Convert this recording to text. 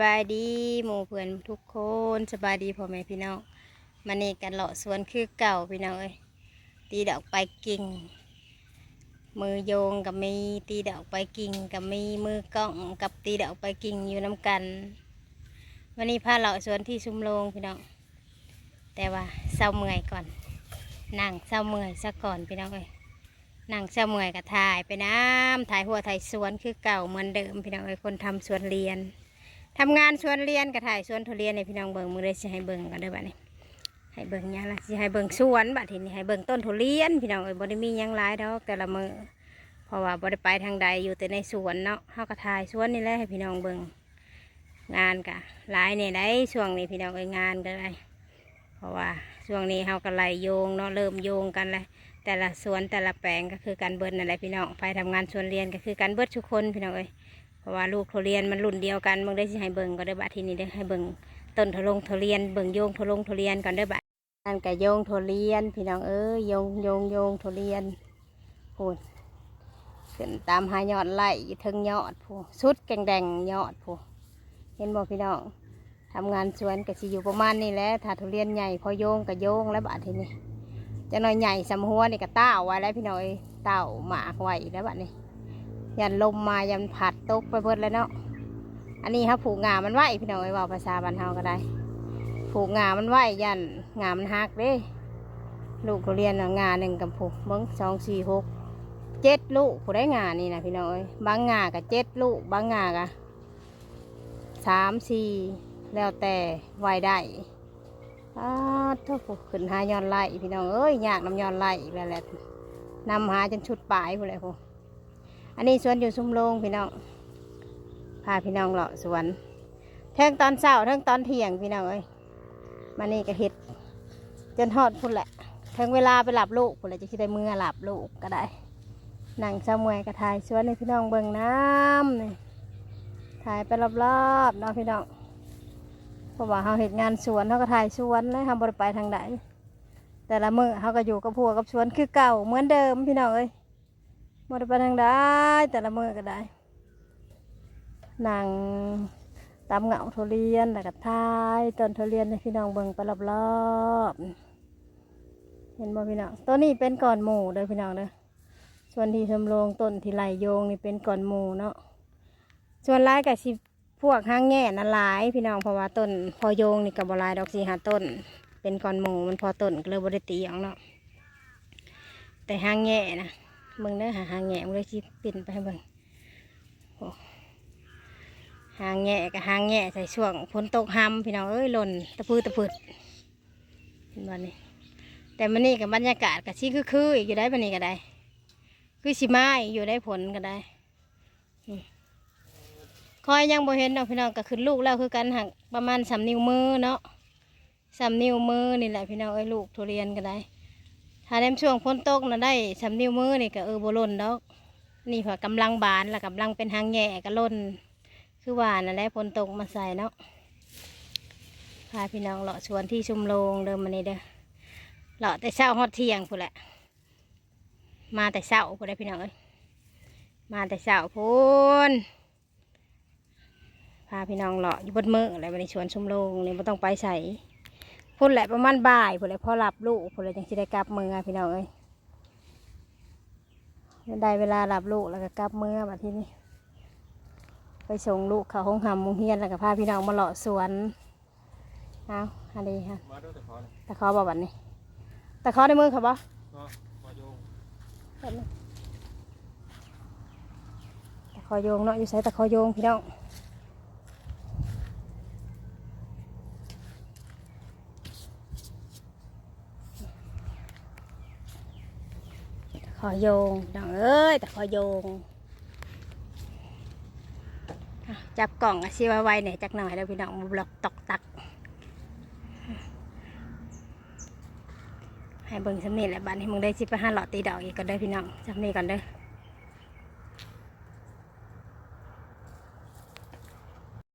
บายดีหมู่เพื่อนทุกคนสบายดีพ่อแม่พี่น้องมันนี่กันเลาะสวนคือเก่าพี่น้องเอ้ยตีดอกไปกิ่ง มือโยงกับมีตีดอกไปกิ่งกับมีมือกล้องกับตีดอกไปกิ่งอยู่น้ำกันวันนี้พาเลาะสวนที่ชุมโรงพี่น้องแต่ว่าเศร้าเมื่อยก่อนนั่งเศร้าเมื่อยซะก่อนพี่น้องเอ้ยนั่งเศร้าเมื่อยกับถ่ายไปน้ำถ่ายหัวถ่ายสวนคือเก่าเหมือนเดิมพี่น้องเอ้ยคนทำสวนเรียน ทำงานสวนเรียนก็ถ่ายสวนทุเรียนในพี่น้องเบิงมือเลยสิให้เบิงกันเด้อบัดนี้ให้เบิงยังละสิให้เบิงสวนบัดทีนี้ให้เบิงต้นทุเรียนพี่น้องเอ้ยบ่ได้มียังหลายดอกแต่ละมือเพราะว่าบ่ได้ไปทางใดอยู่แต่ในสวนเนาะเฮาก็ถ่ายสวนนี่แหละให้พี่น้องเบิงงานก็หลายเนี่ยได้ช่วงนี้พี่น้องเอ้ยงานก็ได้เพราะว่าช่วงนี้เฮาก็ไลโยงเนาะเริ่มโยงกันเลยแต่ละสวนแต่ละแปลงก็คือการเบิดนั่นแหละพี่น้องไปทำงานสวนเรียนก็คือการเบิร์ดทุกคนพี่น้องเอ้ย ราะว่าลูกทุเรียนมันรุ่นเดียวกันมึงได้สิให้เบิ่งก็ได้บัดที่นี้เด้ให้เบิ่งต้นทุลงทุเรียนเบิ่งโยงทุลงทุเรียนก่อนเด้บัดนั่นก็โยงทุเรียน พี่น้องเอ้ยโยงโยงโยงทุเรียนพูดขึ้นตามหายอดไล่อยู่ทึงยอดพูสุดแกงแดงยอดพูเห็นบ่พี่น้องทำงานสวนก็สิอยู่ประมาณนี้แหละถ้าทุเรียนใหญ่พอโยงก็โยงแล้วบัดที่นี้จะน้อยใหญ่สำหัวนี่ก็เต้าไว้แล้วพี่น้องเอ้ยต้าหมากไว้แล้วบัดนี้ ยันลมมายันผัดตกไปเบิดแล้วเนาะอันนี้ครับผูกงามันไหวพี่น้องไอ้ว่าภาษาบ้านเฮาก็ได้ ผูกงามันไหวยันงามันหักเด้ลูกเขาเรียนงาหนึ่งกับผูกเบิ้งสองสี่หกเจ็ดลูกผู้ได้งานนี่นะพี่น้องเอ้ยบางงากับเจ็ดลูกบางงากับสามสี่แล้วแต่ไหวได้อ้าผู้ขึ้นหายอนไล่พี่น้องเอ้ยยากน้ำยอนไล่อีกแล้วแหละนำหาจนชุดปลายผู้ใดผู้ อันนี้สวนอยู่ซุ้มโรงพี่น้องพาพี่น้องเลาะสวนเทิงตอนเช้าเทิงตอนเที่ยงพี่น้องเอ้ยมานี่ก็เห็ดจนทอดพุ่นแหละเทิงเวลาไปหลับลูกพุ่นแหละจะคิดได้มือหลับลูกก็ได้นั่งเช้ามวยก็ถ่ายสวนให้พี่น้องเบิ่งน้ำนี่ถ่ายไปรอบๆเนาะพี่น้องเพราะว่าเขาเห็ดงานสวนเขาก็ถ่ายสวนแล้วทำบริไปทางใดแต่ละมือเขาก็อยู่กับผัวกับสวนคือเก่าเหมือนเดิมพี่น้องเอ้ย บ่ได้ไปทางใดแต่ละมือก็ได้นั่งตามเหงาทุเรียนแล้วก็ทายต้นทุเรียนให้พี่น้องเบิ่งไปรอบๆเห็นบ่พี่น้องตัวนี้เป็นก่อนหมู่เด้อพี่น้องเด้อส่วนที่ชมโรงต้นที่ไหลโยงนี่เป็นก่อนหมู่เนาะส่วนลายก็สิพวกห้างแง่นั่นลายพี่น้องเพราะว่าต้นพอโยงนี่ก็บ่หลายดอกสิหาต้น เป็นก่อนหมู่มันพอต้นก็เลยบ่ได้ตีหยังเนาะแต่ห้างแง่นะ เบิ่งเด้อหาหางแง่มึงเลยสิปิ่นไปเบิ่งหางแง่กับหางแง่ใส่ช่วงฝนตกห้ำพี่น้องเอ้ยหล่นตะพือตะพืดเห็นบ่นี่แต่มันนี่กับบรรยากาศกับชีคือคือๆอีกอยู่ได้บันนี้ก็ได้ คือสิมาอีกอยู่ได้ผลก็ได้คอยยังบ่เห็นดอกพี่น้องก็ขึ้นลูกแล้วคือกันหักประมาณสามนิ้วมือเนาะสามนิ้วมือนี่แหละพี่น้องเอ้ยลูกทุเรียนก็ได้ ถ้าในช่วงฝนตกนะได้สำนิ้วมือนี่ก็เออโบล่นดอก นี่พอกำลังบานแล้วกำลังเป็นหางแง่ก็ล่น คือว่านั่นแหละฝนตกมาใส่เนาะพาพี่น้องเลาะสวนที่ชุมโรงเดิมมานี่เด้อเลาะแต่เช้าฮอดเที่ยงพูแหละ มาแต่เช้าพูนได้พี่น้องเอ้ยมาแต่เช้าพูนพาพี่น้องเลาะอยู่บนมืออะไรวันนี้สวนชุมโรงนี่ไม่ต้องไปใส่ พุ่นแหละประมาณบ่ายพุ่นแหละพอหลับลูกพุ่นแหละจังสิได้กลับมือพี่น้องเอ้ยได้เวลาหลับลูกแล้วก็กลับมือแบบที่นี่ไปส่งลูกเขาห้องหำมุงเฮียนแล้วก็พาพี่น้องมาเลาะสวนเอาอันนี้ค่ะมาด้วยแต่พอนะตะขอบอกวันนี้ตะขอในมือเขาบ่ก็พอโยงตะขอโยงเนาะอยู่ใส่ตะขอโยงพี่น้องตะข อโยงพี่น้องเอ้ยตะขอโยงอะจับกล่องอาชีวะไว้เนี่ยจักหน่อยแล้วพี่น้องบล็อกตอกตัก ให้เบิ่งสำเนีแหละบ้านให้มึงได้สิไปห้าหลอดตีดอกอีกก็ได้พี่น้องสำเนีก่อนเด้อ